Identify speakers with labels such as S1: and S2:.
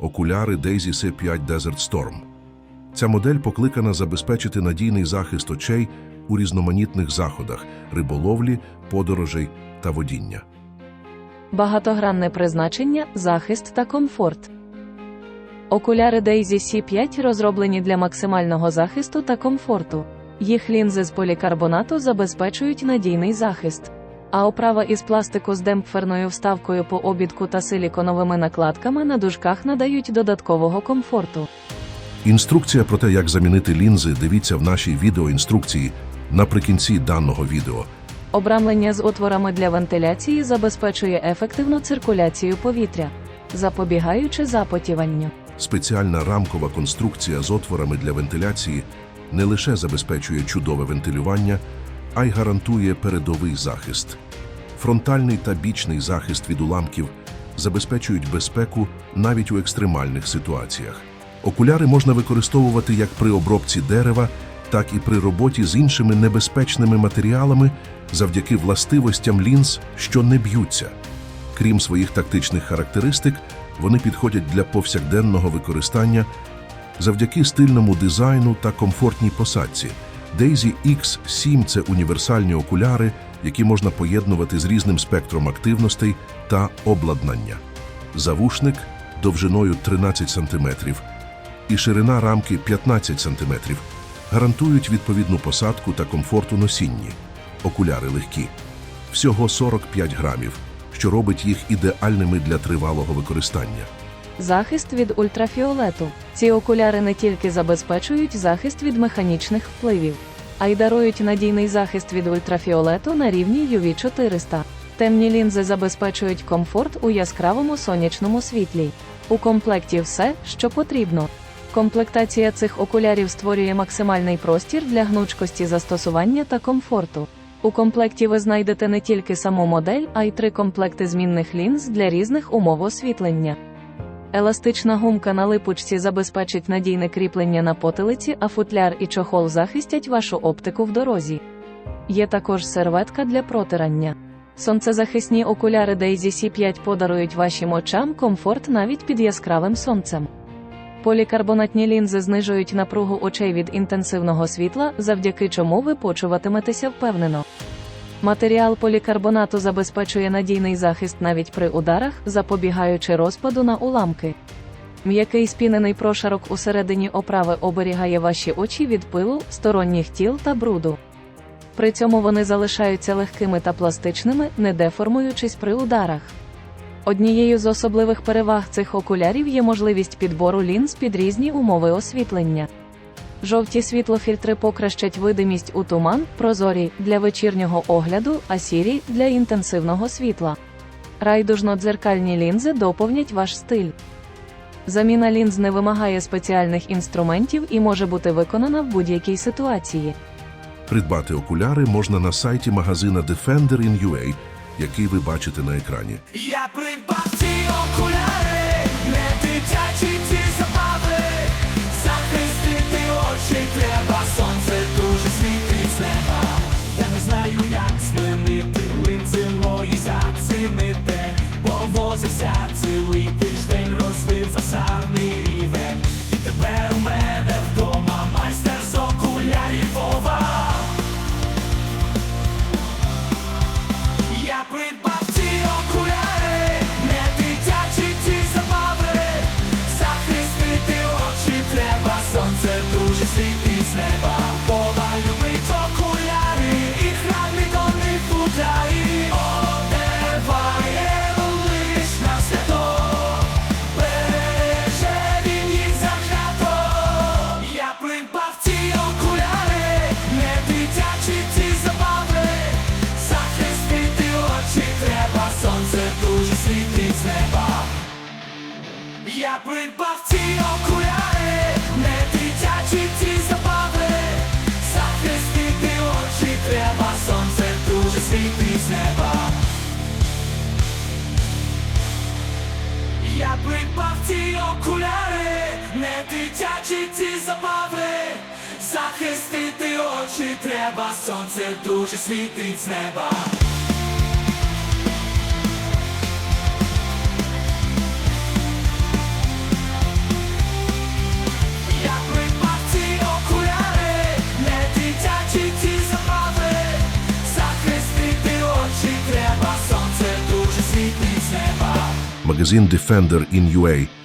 S1: окуляри Daisy C5 Desert Storm. Ця модель покликана забезпечити надійний захист очей у різноманітних заходах риболовлі, подорожей та водіння.
S2: Багатогранне призначення, захист та комфорт. Окуляри Daisy C5 розроблені для максимального захисту та комфорту. Їх лінзи з полікарбонату забезпечують надійний захист. А оправа із пластику з демпферною вставкою по обідку та силіконовими накладками на дужках надають додаткового комфорту.
S1: Інструкція про те, як замінити лінзи, дивіться в нашій відеоінструкції наприкінці даного відео.
S2: Обрамлення з отворами для вентиляції забезпечує ефективну циркуляцію повітря, запобігаючи запотіванню.
S1: Спеціальна рамкова конструкція з отворами для вентиляції не лише забезпечує чудове вентилювання, а й гарантує передовий захист. Фронтальний та бічний захист від уламків забезпечують безпеку навіть у екстремальних ситуаціях. Окуляри можна використовувати як при обробці дерева, так і при роботі з іншими небезпечними матеріалами завдяки властивостям лінз, що не б'ються. Крім своїх тактичних характеристик, вони підходять для повсякденного використання завдяки стильному дизайну та комфортній посадці. Daisy X7 – це універсальні окуляри, які можна поєднувати з різним спектром активностей та обладнання. Завушник довжиною 13 см і ширина рамки 15 см гарантують відповідну посадку та комфорт у носінні. Окуляри легкі. Всього 45 грамів, що робить їх ідеальними для тривалого використання.
S2: Захист від ультрафіолету. Ці окуляри не тільки забезпечують захист від механічних впливів, а й дарують надійний захист від ультрафіолету на рівні UV 400. Темні лінзи забезпечують комфорт у яскравому сонячному світлі. У комплекті все, що потрібно. Комплектація цих окулярів створює максимальний простір для гнучкості застосування та комфорту. У комплекті ви знайдете не тільки саму модель, а й три комплекти змінних лінз для різних умов освітлення. Еластична гумка на липучці забезпечить надійне кріплення на потилиці, а футляр і чохол захистять вашу оптику в дорозі. Є також серветка для протирання. Сонцезахисні окуляри Daisy C5 подарують вашим очам комфорт навіть під яскравим сонцем. Полікарбонатні лінзи знижують напругу очей від інтенсивного світла, завдяки чому ви почуватиметеся впевнено. Матеріал полікарбонату забезпечує надійний захист навіть при ударах, запобігаючи розпаду на уламки. М'який спінений прошарок усередині оправи оберігає ваші очі від пилу, сторонніх тіл та бруду. При цьому вони залишаються легкими та пластичними, не деформуючись при ударах. Однією з особливих переваг цих окулярів є можливість підбору лінз під різні умови освітлення. Жовті світлофільтри покращать видимість у туман, прозорі для вечірнього огляду, а сірі для інтенсивного світла. Райдужно-дзеркальні лінзи доповнять ваш стиль. Заміна лінз не вимагає спеціальних інструментів і може бути виконана в будь-якій ситуації.
S1: Придбати окуляри можна на сайті магазина Defender in UA, який ви бачите на екрані.
S3: Я придбав ці окуляри, не дитячі Повозився Я придбав ці окуляри, не дитячі ці забави. Захистити очі треба, сонце дуже світить з неба. Я придбав ці окуляри, не дитячі ці забави. Захистити очі треба, сонце дуже світить з неба.
S1: magazine Defender in UA